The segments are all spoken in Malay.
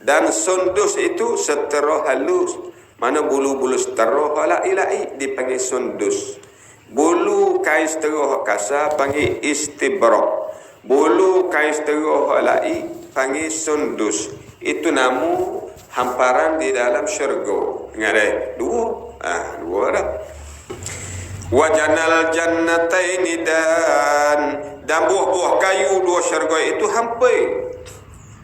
dan sundus itu setero halus. Mana bulu-bulu setero hala ilai dipanggil sundus. Bulu kain setero kasar panggil istibrak bulu kain setero halai panggil sundus. Itu namu hamparan di dalam syurga. Ingat eh? Dua? Ah dua dah. Wajanal jannataini dan dan buah-buah kayu dua syurga itu hampir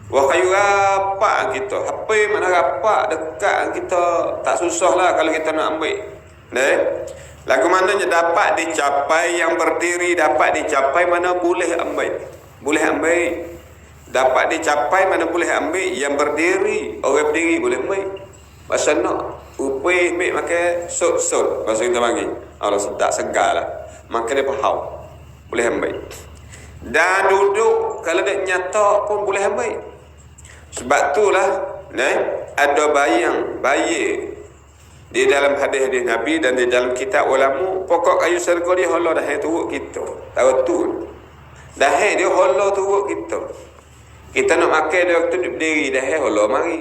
Wah kayu rapak kita. Apa mana rapak dekat kita. Tak susah lah kalau kita nak ambil. Ne? Lagu mananya dapat dicapai yang berdiri dapat dicapai mana boleh ambil. Boleh ambil. Dapat dicapai mana boleh ambil yang berdiri. Orang berdiri boleh ambil. Masa nak upai ambil makan sot-sot. Masa kita panggil. Allah sedap segar lah. Maka dia faham. Boleh ambil. Dan duduk kalau dia nyata pun boleh ambil. Sebab itulah ne, ada bayang bayi di dalam hadis-hadis Nabi dan di dalam kitab ulama pokok kayu serga dia Allah dah turut kita. Tahu tu. Dah dia Allah turut kita. Kita nak makan dia waktu duduk berdiri dah Allah mari.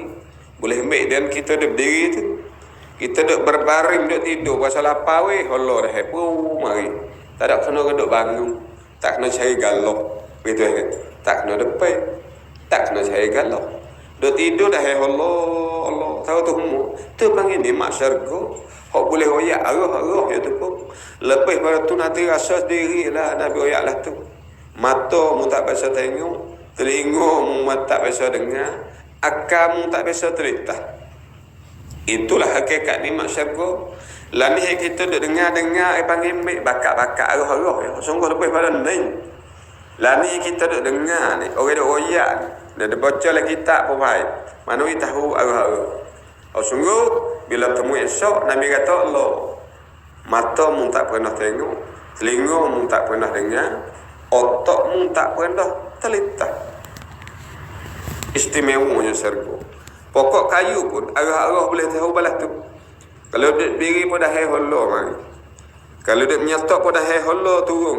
Boleh ambil dan kita duduk berdiri tu. Kita duduk berbaring duduk tidur pasal apa weh Allah dah pun mari. Tak ada kena duduk bangun. Tak kena cari galau. Begitu kan? Tak kena depan. Tak kena cari galau. Dia tidur dah hai Allah Allah. Tahu tu mu tu panggil nikmat syurga hok boleh royak arah-arah ya tu pun. Lepas pada tu nanti rasa sendiri lah Nabi royak lah tu. Mata mu tak biasa tengok telinga mu tak biasa dengar akal mu tak biasa terita itulah hakikat nikmat syurga lah ni kita duk dengar-dengar eh panggil mek bakat-bakat arah-arah ya. Sungguh lepas pada ni. Lah ni kita duk dengar ni orang duk royak ni dan dia baca lagi baik. Mana kita tahu arah-arah. Oh sungguh bila temu esok Nabi kata Allah mata mu tak pernah tengok, telinga mu tak pernah dengar, otak mu tak pernah terlintas. Istimewanya sergo. Pokok kayu pun arah-arah boleh tahu balas tu. Kalau dia biri pun dah hai Allah mari. Kalau dia menyatok pun dah hai Allah turun.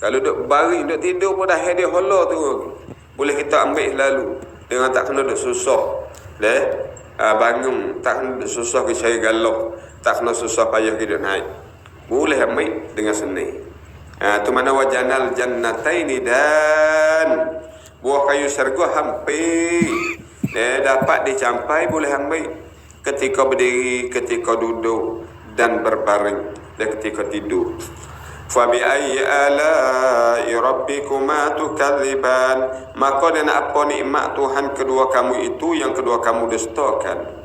Kalau dia baring, dia tidur pun dah hai dia Allah turun boleh kita ambil lalu dengan tak kena duk susah. Deh uh, bangun tak kena duk susah ke cari galau tak kena susah payah hidup naik. Boleh ambil dengan seni. Uh, tu mana wajanal jannataini dan buah kayu syurga hampir. Eh, dapat dicampai boleh ambil ketika berdiri ketika duduk dan berbaring dan ketika tidur فبأي آلاء ربكما تكذبان maka dan apa nikmat Tuhan kedua kamu itu yang kedua kamu dustakan